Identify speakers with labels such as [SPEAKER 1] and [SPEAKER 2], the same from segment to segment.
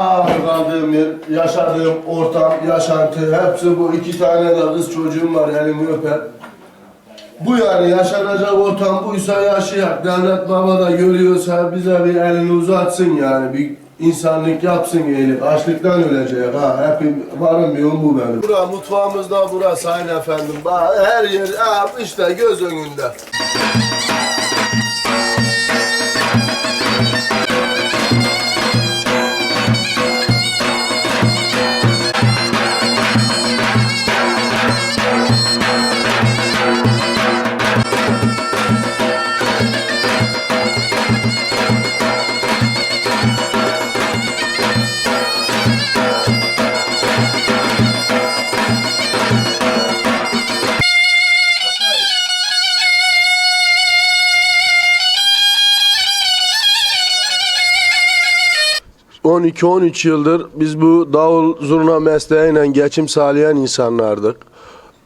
[SPEAKER 1] Kaldığım yer, yaşadığım ortam, yaşantı, hepsi bu. iki tane de kız çocuğum var, elimi öper. Bu yani yaşanacak ortam buysa yaşayak. Devlet baba da görüyorsa bize bir elini uzatsın yani. Bir insanlık yapsın iyilik. Açlıktan ölecek ha. Hepim varım bu benim. Bura mutfağımızda bura sayın efendim. Her yer işte göz önünde. ...12-13 yıldır biz bu davul zurna mesleğiyle geçim sağlayan insanlardık.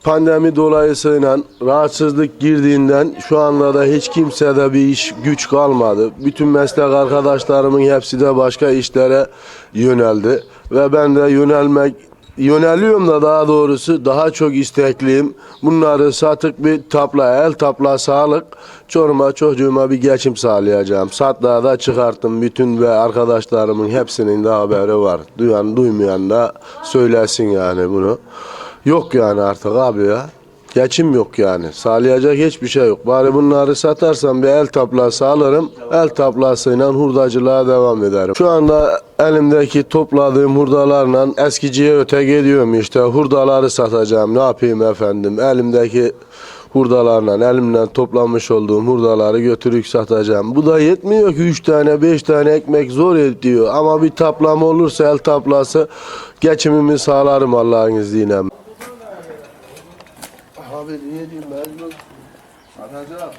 [SPEAKER 1] Pandemi dolayısıyla rahatsızlık girdiğinden şu anda da hiç kimsede bir iş güç kalmadı. Bütün meslek arkadaşlarımın hepsi de başka işlere yöneldi. Ve ben de yönelmek yöneliyorum da daha doğrusu daha çok istekliyim. Bunları satık bir tapla, el tapla sağlık. Çoruma çocuğuma bir geçim sağlayacağım. Satlığa da çıkarttım. Bütün ve arkadaşlarımın hepsinin de haberi var. Duyan duymayan da söylesin yani bunu. Yok yani artık abi ya. Geçim yok yani. Sağlayacak hiçbir şey yok. Bari bunları satarsam bir el taplası alırım. El taplasıyla hurdacılığa devam ederim. Şu anda elimdeki topladığım hurdalarla eskiciye öte gidiyorum işte. Hurdaları satacağım. Ne yapayım efendim? Elimdeki hurdalarla, elimden toplamış olduğum hurdaları götürüp satacağım. Bu da yetmiyor ki 3 tane 5 tane ekmek zor ediyor. Ama bir taplama olursa el taplası geçimimi sağlarım Allah'ın izniyle. Abi niye diyeyim mecbur satacağım.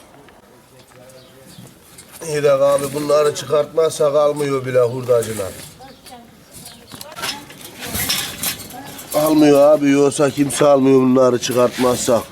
[SPEAKER 1] De abi bunları çıkartmazsa kalmıyor bile hurdacılar. Almıyor abi yoksa kimse almıyor bunları çıkartmazsak.